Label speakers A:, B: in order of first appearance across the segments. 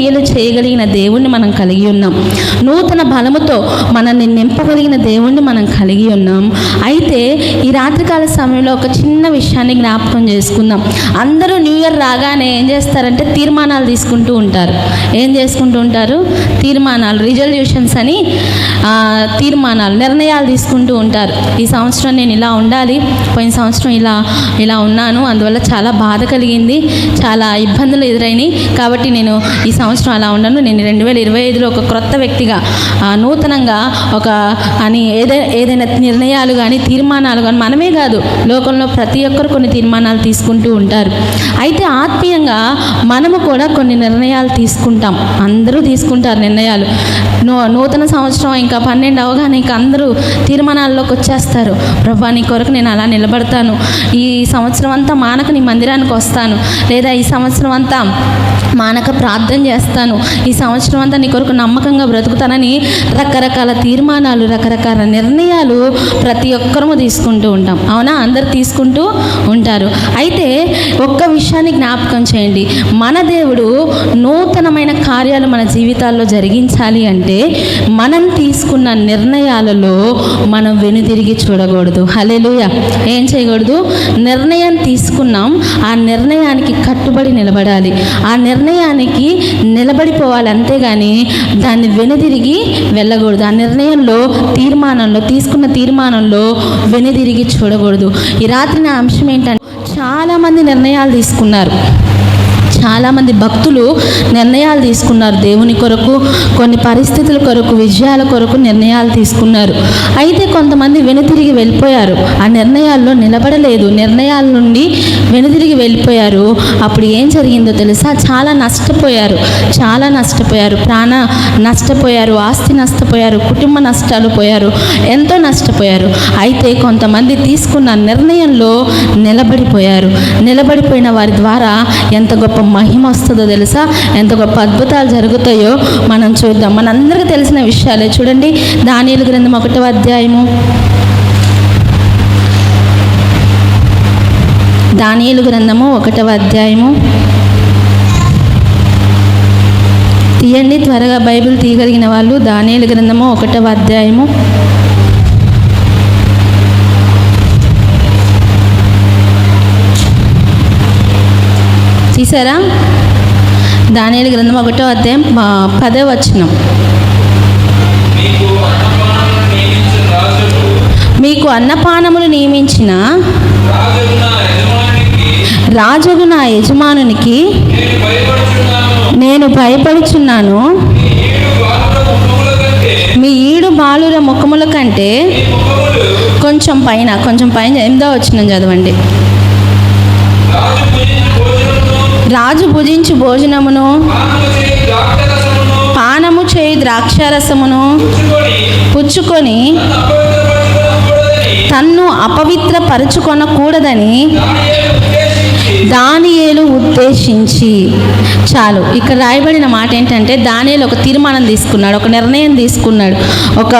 A: క్రియలు చేయగలిగిన దేవుణ్ణి మనం కలిగి ఉన్నాం. నూతన బలముతో మనల్ని నింపగలిగిన దేవుణ్ణి మనం కలిగి ఉన్నాం. అయితే ఈ రాత్రికాల సమయంలో ఒక చిన్న విషయాన్ని జ్ఞాపకం చేసుకుందాం. అందరూ న్యూ ఇయర్ రాగానే ఏం చేస్తారంటే తీర్మానాలు తీసుకుంటూ ఉంటారు. ఏం చేసుకుంటూ ఉంటారు? తీర్మానాలు రిజల్యూషన్స్ అని తీర్మానాలు నిర్ణయాలు తీసుకుంటూ ఉంటారు. ఈ సంవత్సరం నేను ఇలా ఉండాలి పోయిన సంవత్సరం ఇలా ఇలా ఉన్నాను అందువల్ల చాలా బాధ కలిగింది చాలా ఇబ్బందులు ఎదురైనాయి. కాబట్టి నేను ఈ సంవత్సరం సంవత్సరం అలా ఉండను. నేను రెండు వేల ఇరవై ఐదులో ఒక క్రొత్త వ్యక్తిగా నూతనంగా ఒక అని ఏదైనా ఏదైనా నిర్ణయాలు కానీ తీర్మానాలు కానీ మనమే కాదు లోకంలో ప్రతి ఒక్కరు కొన్ని తీర్మానాలు తీసుకుంటూ ఉంటారు. అయితే ఆత్మీయంగా మనము కూడా కొన్ని నిర్ణయాలు తీసుకుంటాం. అందరూ తీసుకుంటారు నిర్ణయాలు. నూ నూతన సంవత్సరం ఇంకా పన్నెండు అవగానే ఇంకా అందరూ తీర్మానాల్లోకి వచ్చేస్తారు. ప్రభా నీ కొరకు నేను అలా నిలబడతాను. ఈ సంవత్సరం అంతా మానక నీ మందిరానికి వస్తాను. లేదా ఈ సంవత్సరం అంతా మానక ప్రార్థన చేస్తాను. ఈ సంవత్సరం అంతా నీ కొరకు నమ్మకంగా బ్రతుకుతానని రకరకాల తీర్మానాలు రకరకాల నిర్ణయాలు ప్రతి ఒక్కరము తీసుకుంటూ ఉంటాం. అవునా? అందరు తీసుకుంటూ ఉంటారు. అయితే ఒక్క విషయాన్ని జ్ఞాపకం చేయండి. మన దేవుడు నూతనమైన కార్యాలు మన జీవితాల్లో జరిగించాలి అంటే మనం తీసుకున్న నిర్ణయాలలో మనం వెనుదిరిగి చూడకూడదు. హలేలుయ ఏం చేయకూడదు? నిర్ణయం తీసుకున్నాం. ఆ నిర్ణయానికి కట్టుబడి నిలబడాలి. ఆ నిర్ణయానికి నిలబడిపోవాలి అంతేగాని దాన్ని వెనుదిరిగి వెళ్ళకూడదు. ఆ నిర్ణయంలో తీర్మానంలో తీసుకున్న తీర్మానంలో వెనుదిరిగి చూడకూడదు. ఈ రాత్రి నా అంశం ఏంటంటే చాలామంది నిర్ణయాలు తీసుకున్నారు. చాలామంది భక్తులు నిర్ణయాలు తీసుకున్నారు దేవుని కొరకు కొన్ని పరిస్థితుల కొరకు విజయాల కొరకు నిర్ణయాలు తీసుకున్నారు. అయితే కొంతమంది వెనుతిరిగి వెళ్ళిపోయారు. ఆ నిర్ణయాల్లో నిలబడలేదు. నిర్ణయాల నుండి వెనుతిరిగి వెళ్ళిపోయారు. అప్పుడు ఏం జరిగిందో తెలుసా? చాలా నష్టపోయారు. చాలా నష్టపోయారు. ప్రాణ నష్టపోయారు. ఆస్తి నష్టపోయారు. కుటుంబ నష్టాలు పోయారు. ఎంతో నష్టపోయారు. అయితే కొంతమంది తీసుకున్న నిర్ణయంలో నిలబడిపోయారు. నిలబడిపోయిన వారి ద్వారా ఎంత గొప్ప మహిమ వస్తుందో తెలుసా? ఎంత గొప్ప అద్భుతాలు జరుగుతాయో మనం చూద్దాం. మనందరికీ తెలిసిన విషయాలే చూడండి. దానిలు గ్రంథం ఒకటో అధ్యాయము. దానియలు గ్రంథము ఒకటవ అధ్యాయము. తీయండి త్వరగా బైబిల్ తీయగలిగిన వాళ్ళు దానియలు గ్రంథము ఒకటవ అధ్యాయము. తీసారా? దానియలు గ్రంథం ఒకటో అధ్యాయం పదే పదో వచనం.
B: మీకు అన్నపానములు నియమించిన
A: రాజగు నా యజమానునికి
B: నేను భయపడుచున్నాను. మీ ఈడు బాలుర ముఖముల కంటే
A: కొంచెం పైన కొంచెం పైన ఎనిమిదో వచ్చిన చదవండి.
B: రాజు భుజించు భోజనమును పానము చేయి ద్రాక్షారసమును పుచ్చుకొని
A: తన్ను అపవిత్రపరచుకొనకూడదని
B: దానియేలు ఉద్దేశించి.
A: చాలు. ఇక్కడ రాయబడిన మాట ఏంటంటే దానియేలు ఒక తీర్మానం తీసుకున్నాడు ఒక నిర్ణయం తీసుకున్నాడు ఒక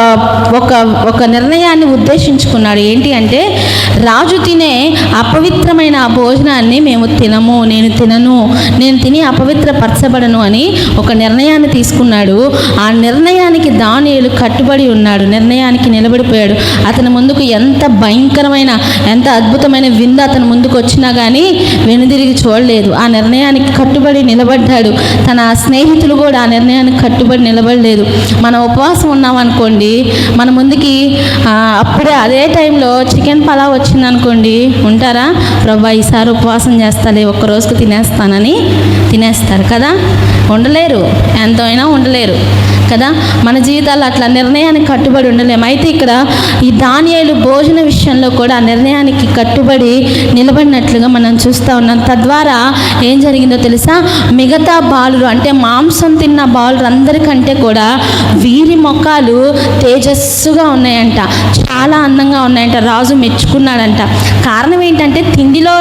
A: ఒక ఒక నిర్ణయాన్ని ఉద్దేశించుకున్నాడు. ఏంటి అంటే రాజు తినే అపవిత్రమైన ఆ భోజనాన్ని మేము తినము నేను తినను నేను తిని అపవిత్రపరచబడను అని ఒక నిర్ణయాన్ని తీసుకున్నాడు. ఆ నిర్ణయానికి దానియేలు కట్టుబడి ఉన్నాడు నిర్ణయానికి నిలబడిపోయాడు. అతని ముందుకు ఎంత భయంకరమైన ఎంత అద్భుతమైన విందు అతని ముందుకు వచ్చినా కానీ వెనుదిరిగి చూడలేదు. ఆ నిర్ణయానికి కట్టుబడి నిలబడ్డాడు. తన స్నేహితులు కూడా ఆ నిర్ణయానికి కట్టుబడి నిలబడలేదు. మనం ఉపవాసం ఉన్నామనుకోండి మన ముందుకి అప్పుడే అదే టైంలో చికెన్ పలావ్ వచ్చిందనుకోండి ఉంటారా? ప్రభా ఈసారి ఉపవాసం చేస్తాలే ఒక్కరోజుకు తినేస్తానని తినేస్తారు కదా? ఉండలేరు. ఎంతైనా ఉండలేరు. కదా? మన జీవితాల్లో అట్లా నిర్ణయానికి కట్టుబడి ఉండలేము. అయితే ఇక్కడ ఈ ధాన్యాలు భోజన విషయంలో కూడా నిర్ణయానికి కట్టుబడి నిలబడినట్లుగా మనం చూస్తూ ఉన్నాం. తద్వారా ఏం జరిగిందో తెలుసా? మిగతా బాలురు అంటే మాంసం తిన్న బాలురు అందరికంటే కూడా వీరి మొక్కలు తేజస్సుగా ఉన్నాయంట. చాలా అందంగా ఉన్నాయంట. రాజు మెచ్చుకున్నాడంట. కారణం ఏంటంటే తిండిలో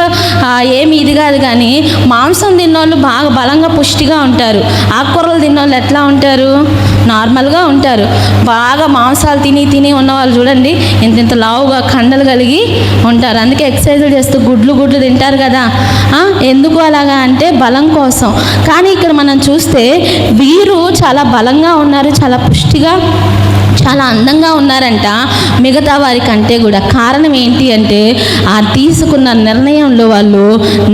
A: ఏమి ఇది కాదు కానీ మాంసం తిన్నోళ్ళు బాగా బలంగా పుష్టిగా ఉంటారు. ఆకుకూరలు తిన్నోళ్ళు ఎట్లా ఉంటారు? నార్మల్గా ఉంటారు. బాగా మాంసాలు తిని తిని ఉన్న వాళ్ళు చూడండి ఇంత ఇంత లావుగా కండలు కలిగి ఉంటారు. అందుకే ఎక్సర్సైజులు చేస్తూ గుడ్లు గుడ్లు తింటారు కదా. ఎందుకు అలాగా అంటే బలం కోసం. కానీ ఇక్కడ మనం చూస్తే వీరు చాలా బలంగా ఉన్నారు చాలా పుష్టిగా చాలా అందంగా ఉన్నారంట. మిగతా వారి కంటే కూడా కారణం ఏంటి అంటే ఆ తీసుకున్న నిర్ణయంలో వాళ్ళు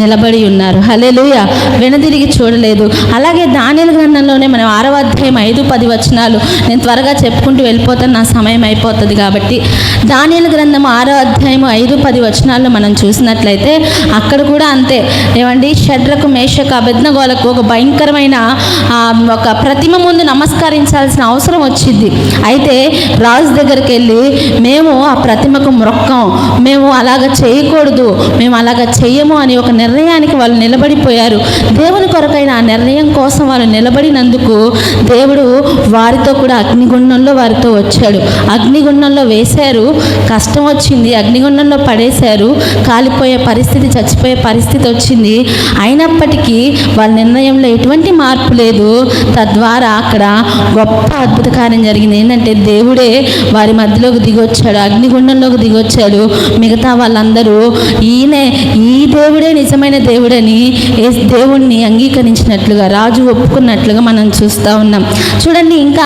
A: నిలబడి ఉన్నారు. హలేలుయ వెనదిరిగి చూడలేదు. అలాగే దానిల గ్రంథంలోనే మనం ఆరవ అధ్యాయం ఐదు పది వచనాలు నేను త్వరగా చెప్పుకుంటూ వెళ్ళిపోతాను. నా సమయం అయిపోతుంది కాబట్టి. దానిల గ్రంథం ఆరో అధ్యాయం ఐదు పది వచనాల్లో మనం చూసినట్లయితే అక్కడ కూడా అంతే. ఏమండి? షడ్రకు మేషకు అభిజ్ఞగోలకు ఒక భయంకరమైన ఒక ప్రతిమ ముందు నమస్కరించాల్సిన అవసరం వచ్చింది. అయితే అయితే రాజు దగ్గరికి వెళ్ళి మేము ఆ ప్రతిమకు మొక్కం. మేము అలాగ చేయకూడదు. మేము అలాగ చెయ్యము అని ఒక నిర్ణయానికి వాళ్ళు నిలబడిపోయారు. దేవుని కొరకైన ఆ నిర్ణయం కోసం వాళ్ళు నిలబడినందుకు దేవుడు వారితో కూడా అగ్నిగుండంలో వారితో వచ్చాడు. అగ్నిగుండంలో వేశారు. కష్టం వచ్చింది. అగ్నిగుండంలో పడేశారు. కాలిపోయే పరిస్థితి చచ్చిపోయే పరిస్థితి వచ్చింది. అయినప్పటికీ వాళ్ళ నిర్ణయంలో ఎటువంటి మార్పు లేదు. తద్వారా అక్కడ గొప్ప అద్భుత కార్యం జరిగింది. ఏంటంటే దేవుడే వారి మధ్యలోకి దిగొచ్చాడు అగ్నిగుండంలోకి దిగొచ్చాడు. మిగతా వాళ్ళందరూ ఈయనే ఈ దేవుడే నిజమైన దేవుడని ఏ దేవుణ్ణి అంగీకరించినట్లుగా రాజు ఒప్పుకున్నట్లుగా మనం చూస్తూ ఉన్నాం. చూడండి ఇంకా